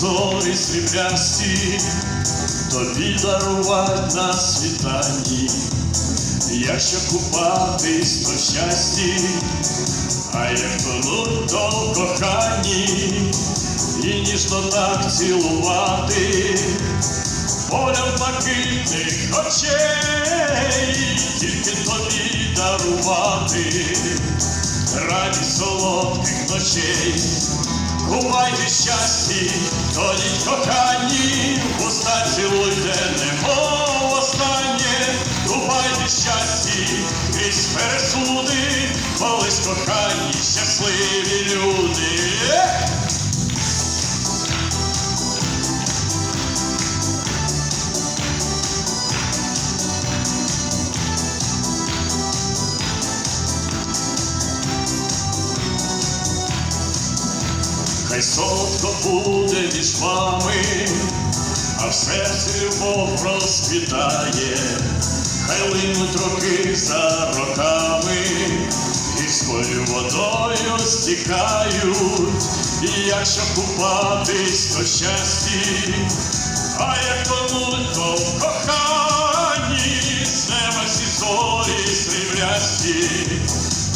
зорі сріблясті, тобі дарувать на світанні, якщо купатись, то щасті, а як тонуть, то коханні, і ніжно так цілувати, полем блакитних очей, тільки тобі дарувати, радість солодких ночей. Купайте щасті, тоді кохані, уста цілуйте, немов останнє, купайте щасті, крізь пересуди, колись кохані, щасливі люди. Хай солодко буде між вами, а в серці любов розквітає, хай линуть роки за роками, і гірською водою стікають, і якщо купатись, то щасті, а як тонуть, то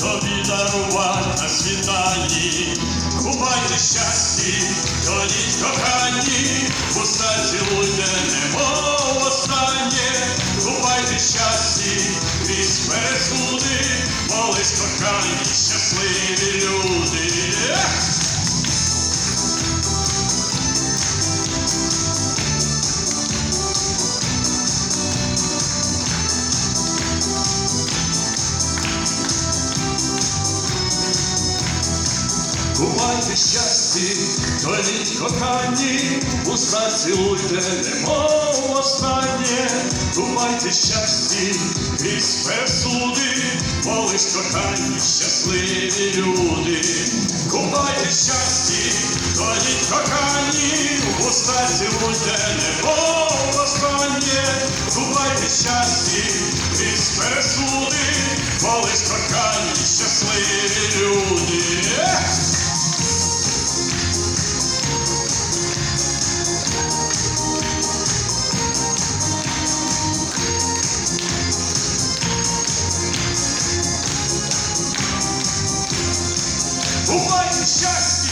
тобі дарувати світанні. Купайте щасті, тоді кохані, уста цілуйте, немов останнє, купайте щасті, крізь пересуди, молись кохані, щасливі люди. Бувайте щасті, ходіть кохані, уста цілуйте, немов останнє, бувайте щасті, крізь пересуди, молись кохані, щасливі люди, Купайте щасті, ходіть кохані, уста цілуйте, немов останнє, бувайте щасті, крізь пересуди, молись кохані, щасливі люди. shut